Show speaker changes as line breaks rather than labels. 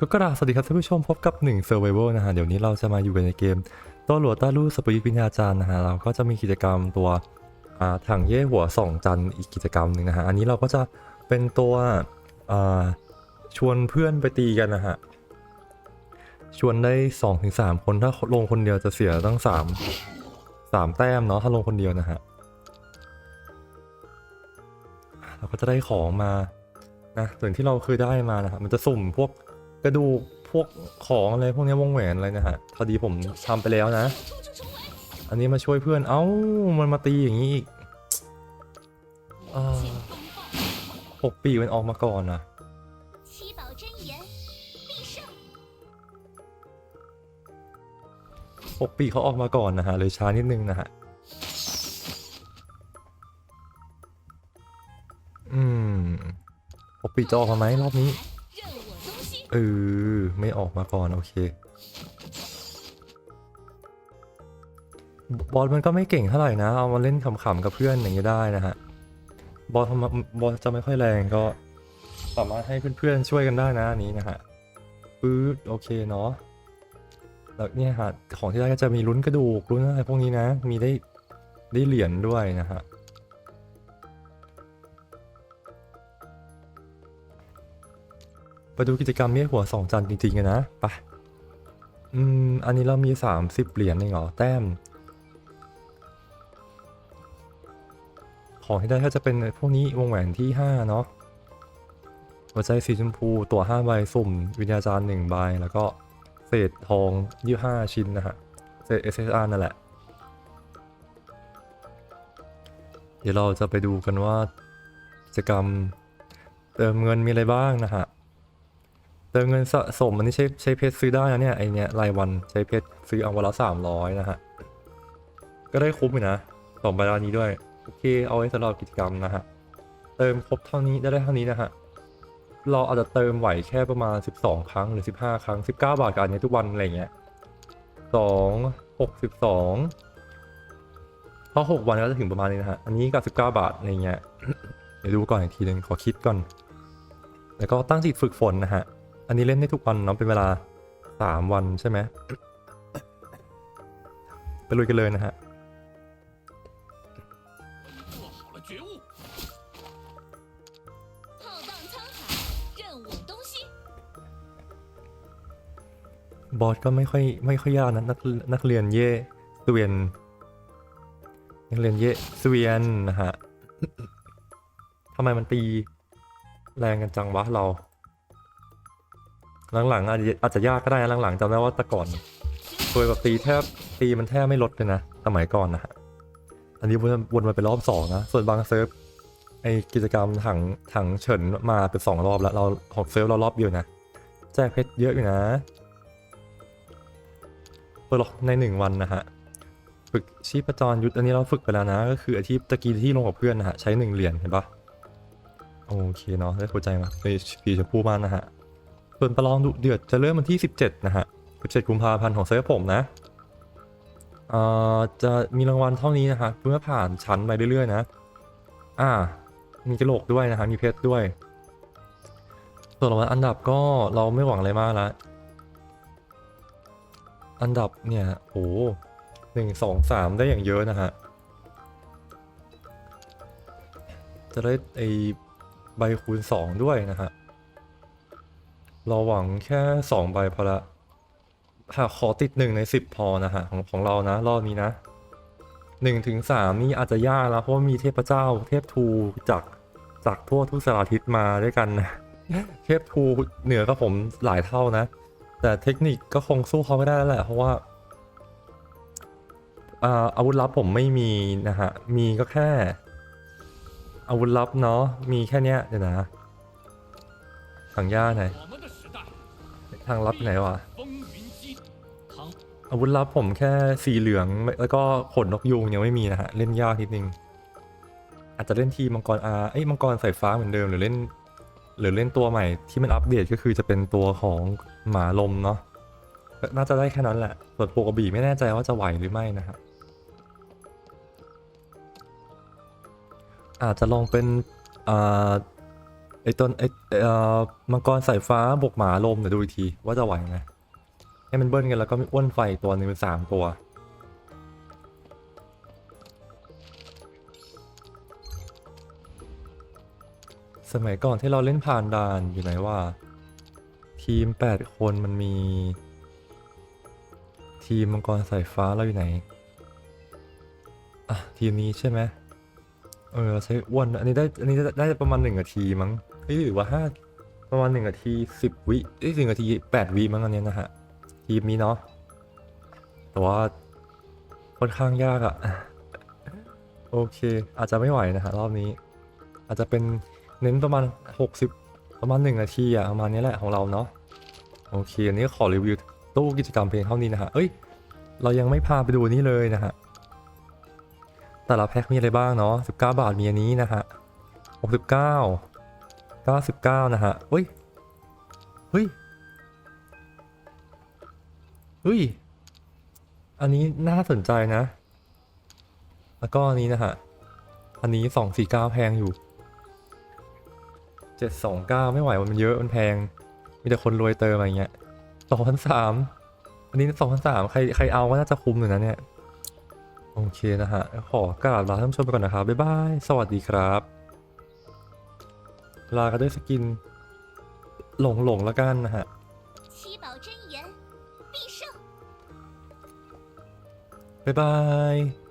ก็กราบสวัสดีครับท่านผู้ชมพบกับ1 Survival นะฮะเดี๋ยวนี้เราจะมาอยู่กันในเกมตัวหลวต้าลู่สปริตวิญญาจารย์นะฮะเราก็จะมีกิจกรรมตัวถังเย่หัวสองจันทร์อีกกิจกรรมหนึ่งนะฮะอันนี้เราก็จะเป็นตัวชวนเพื่อนไปตีกันนะฮะชวนได้ 2-3 คนถ้าลงคนเดียวจะเสียตั้ง 3 3 แต้มเนาะถ้าลงคนเดียวนะฮะเราก็จะได้ของมานะส่วนที่เราเคยได้มานะครับมันจะสุ่มพวก กระดูกพวกของอะไรพวกนี้วงแหวนอะไรนะฮะพอดีผมทำไปแล้วนะ อันนี้มาช่วยเพื่อนเอ้ามันมาตีอย่างนี้อีกหกปีมันออกมาก่อนอะหกปีเขาออกมาก่อนนะฮะเลยช้านิดนึงนะฮะอืมหกปีจะออกมาไหมรอบนี้ เออ ไม่ออกมาก่อน โอเค บอสมันก็ไม่เก่งเท่าไหร่นะ เอามาเล่นขำๆกับเพื่อนอย่างนี้ได้นะฮะ บอสบอสจะไม่ค่อยแรงก็สามารถให้เพื่อนๆช่วยกันได้นะอันนี้นะฮะปื๊ดโอเคเนาะแล้วเนี่ยฮะของที่ได้ก็จะมีลุ้นกระดูกลุ้นอะไรพวกนี้นะ มีได้ได้เหรียญด้วยนะฮะ ไปดูกิจกรรมเมียหัวสองจันทร์จริงๆกันนะไปอืม อันนี้เรามี 30 เหรียญเองเหรอ แต้ม ของที่ได้ก็จะเป็นพวกนี้วงแหวนที่ 5 เนาะหัวใจสีชมพูตัว5ใบสุ่ม วิญญาจารย์1ใบ แล้วก็เศษทอง25ชิ้นนะฮะ เศษ SSR นั่นแหละ เดี๋ยวเราจะไปดูกันว่ากิจกรรมเติมเงินมีอะไรบ้างนะฮะ เติมเงินสะสมอันนี้ใช้ใช้เพชรซื้อได้นะเนี่ยไอเนี้ยรายวันใช้เพชรซื้อเอาวันละสามร้อยนะฮะ ก็ได้คุ้มอยู่นะสองใบร้านนี้ด้วย โอเค เอาไว้สำหรับกิจกรรมนะฮะ เติมครบเท่านี้ได้ได้เท่านี้นะฮะ เราอาจจะเติมไหวแค่ประมาณ 12 ครั้งหรือ 15 ครั้ง 19 บาทกับอันนี้ทุกวันอะไรเงี้ยสองหกสิบสองเพราะหกวันก็จะถึงประมาณนี้นะฮะ อันนี้กับ19บาทอะไรเงี้ย เดี๋ยวดูก่อนอีกทีหนึงขอคิดก่อน แล้วก็ตั้งจิตฝึกฝนนะฮะ อันนี้เล่นได้ทุกวันเนาะเป็นเวลาสามวันใช่ไหมไปลุยกันเลยนะฮะบอสก็ไม่ค่อยไม่ค่อยยากนะนักนักเรียนเย่สเวียนนักเรียนเย่สเวียนนะฮะทำไมมันตีแรงกันจังวะเรา หลังๆอาจจะอาจจะยากก็ได้นะหลังๆจำได้ว่าแต่ก่อนเคยแบบตีแทบตีมันแทบไม่ลดเลยนะสมัยก่อนนะฮะอันนี้วนวนมาเป็นรอบสองนะส่วนบางเซิร์ฟไอกิจกรรมถังถังเฉินมาเป็นสองรอบแล้วเราของเซิร์ฟเรารอบเดียวนะแจกเพชรเยอะอยู่นะเปิดล็อกในหนึ่งวันนะฮะฝึกชีพจรยุทธอันนี้เราฝึกไปแล้วนะ ก็คืออาชีพตะกี้ที่ลงกับเพื่อนนะฮะใช้หนึ่งเหรียญเห็นปะโอเคเนาะได้เข้าใจมาในสีชมพูมานะฮะ ส่วนประลองดุเดือดจะเริ่มวันที่ 17 นะฮะ 17 กุมภาพันธ์ของเซิร์ฟผมนะเอ่อจะมีรางวัลเท่านี้นะฮะเมื่อผ่านชั้นไปเรื่อยๆนะ อ่า มีกระโหลกด้วยนะฮะ มีเพชรด้วย ส่วนรางวัลอันดับก็เราไม่หวังอะไรมากละ อันดับเนี่ยโอ้หนึ่งสองสามได้อย่างเยอะนะฮะ จะได้ไอใบคูณสองด้วยนะฮะ เราหวังแค่สองใบพอละหากขอติดหนึ่งในสิบพอนะฮะของของเรานะ รอบนี้นะหนึ่งถึงสามนี่อาจจะยากแล้วเพราะมีเทพเจ้า เทพทูจากจากทั่วทุกสารทิศมาด้วยกันนะเทพทูเหนือกับผมหลายเท่านะ แต่เทคนิคก็คงสู้เขาไม่ได้แล้วแหละเพราะว่าอาอาวุธลับผมไม่มีนะฮะ มีก็แค่ อาวุธลับเนาะ มีแค่เนี้ยเดี๋ยวนะถังย่าไหน ทางลับไหนวะอาวุธลับผมแค่สีเหลืองแล้วก็ขนนกยูงยังไม่มีนะฮะ เล่นยากนิดนึง อาจจะเล่นทีมังกรอาเอ้มังกรสายฟ้าเหมือนเดิมหรือเล่น หรือเล่นตัวใหม่ที่มันอัปเดตก็คือจะเป็นตัวของหมาลมเนาะน่าจะได้แค่นั้นแหละส่วนปกบีไม่แน่ใจว่าจะไหวหรือไม่นะครับอาจจะลองเป็นอ่า ไอ้ต้นไอ้เอ่อมังกรสายฟ้าบวกหมาลมเดี๋ยวดูอีกทีว่าจะไหวไหมให้มันเบิ้ลกันแล้วก็มีอ้วนไฟตัวหนึ่งเป็นสามตัว สมัยก่อนที่เราเล่นผ่านด่านอยู่ไหนว่า ทีม 8 คนมันมี ทีมมังกรสายฟ้าเราอยู่ไหน อะ ทีมนี้ใช่ไหม เออใช้อ้วนอันนี้ได้อันนี้ได้ได้ประมาณหนึ่งนาทีมั้งเอ้ยหรือว่าห้าประมาณหนึ่งนาทีสิบวิเอ้ยหนึ่งนาทีแปดวิมั้งอันเนี้ยนะฮะทีมนี้เนาะแต่ว่าค่อนข้างยากอะโอเค อาจจะไม่ไหวนะฮะรอบนี้ อาจจะเป็นเน้นประมาณ60ประมาณ1นาทีอะประมาณนี้แหละของเราเนาะโอเคอันนี้ขอรีวิวตู้กิจกรรมเพียงเท่านี้นะฮะเอ้ย เรายังไม่พาไปดูนนี้เลยนะฮะ แต่ละแพ็คมีอะไรบ้างเนาะ19 บาทมีอันนี้นะฮะ69 99 นะฮะเฮ้ย เฮ้ย เฮ้ย อันนี้น่าสนใจนะ แล้วก็อันนี้นะฮะ อันนี้ 249 แพงอยู่ 729 ไม่ไหวมันเยอะมันแพง มีแต่คนรวยเติมอะไรเงี้ย2,003อันนี้2,003ใครใครเอาก็น่าจะคุ้มอยู่นะเนี่ย โอเคนะฮะ ขอกราบลาท่านผู้ชมไปก่อนนะครับ บ๊ายบาย สวัสดีครับ ลากันด้วยสกิน หลงหลงล้กันนะฮะบ๊ายบาย